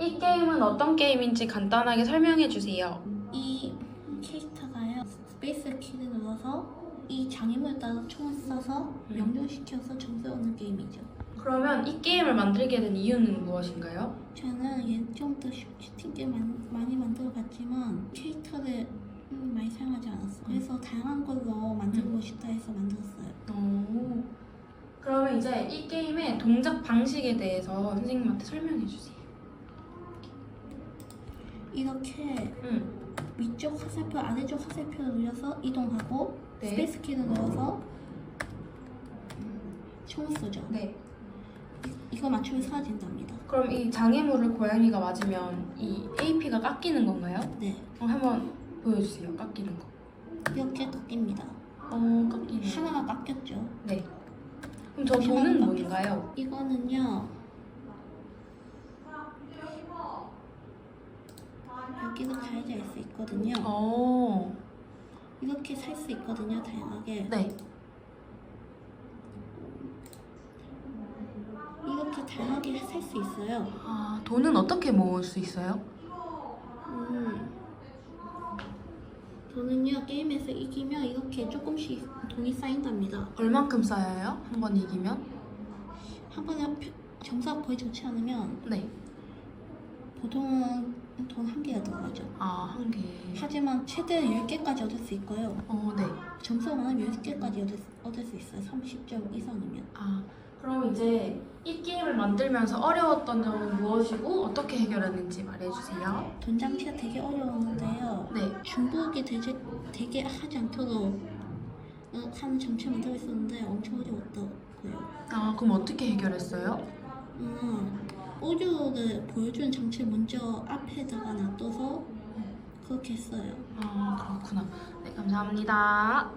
이 게임은 어떤 게임인지 간단하게 설명해 주세요. 이 캐릭터가요 스페이스 키를 눌러서 이 장애물에 따라 총을 쏴서 음. 명중시켜서 점수 얻는 게임이죠. 그러면 이 게임을 만들게 된 이유는 무엇인가요? 저는 예전부터 슈- 슈팅 게임 많이, 많이 만들어봤지만 캐릭터를 음, 많이 사용하지 않았어요. 그래서 다양한 걸로 만들고 싶다 해서 만들었어요. 오. 그러면 이제 이 게임의 동작 방식에 대해서 선생님한테 설명해 주세요. 이렇게 응. 위쪽 화살표, 아래쪽 화살표를 눌려서 이동하고 네. 스페이스 키를 눌러서 총을 쏘죠. 네. 이거 맞추면 사라진답니다. 그럼 이 장애물을 고양이가 맞으면 이 AP가 깎이는 건가요? 네, 어, 한번 보여주세요. 깎이는 거. 이렇게 깎입니다. 어, 깎이는 거. 하나가 깎였죠. 네. 그럼 저 돈은 뭔가요? 이거는요. 여기도 가야지 알수 있거든요. 어. 이렇게 살 수 있거든요, 다양하게. 네. 이렇게 다양하게 살 수 있어요. 아, 돈은 어떻게 모을 수 있어요? 음. 저는요, 게임에서 이기면 이렇게 조금씩 돈이 쌓인답니다. 얼만큼 쌓여요? 한 번 이기면? 한 번에 표- 점수가 거의 좋지 않으면 네. 보통은 돈 한 개가 들어가죠. 아, 한 개. 하지만 최대 10개까지 얻을 수 있고요. 어, 네. 점수가 많으면 10개까지 얻을, 수- 얻을 수 있어요. 30점 이상이면. 아, 그럼 이제 이 게임을 만들면서 어려웠던 점은 무엇이고 어떻게 해결했는지 말해주세요. 돈 장치가 되게 어려웠는데요. 네. 중복이 되게, 되게 하지 않도록 어, 하는 장치를 만들고 있었는데 엄청 어려웠더라고요. 아, 그럼 어떻게 해결했어요? 음, 오디오를 보여주는 장치를 먼저 앞에다가 놔둬서 그렇게 했어요. 아, 그렇구나. 네, 감사합니다.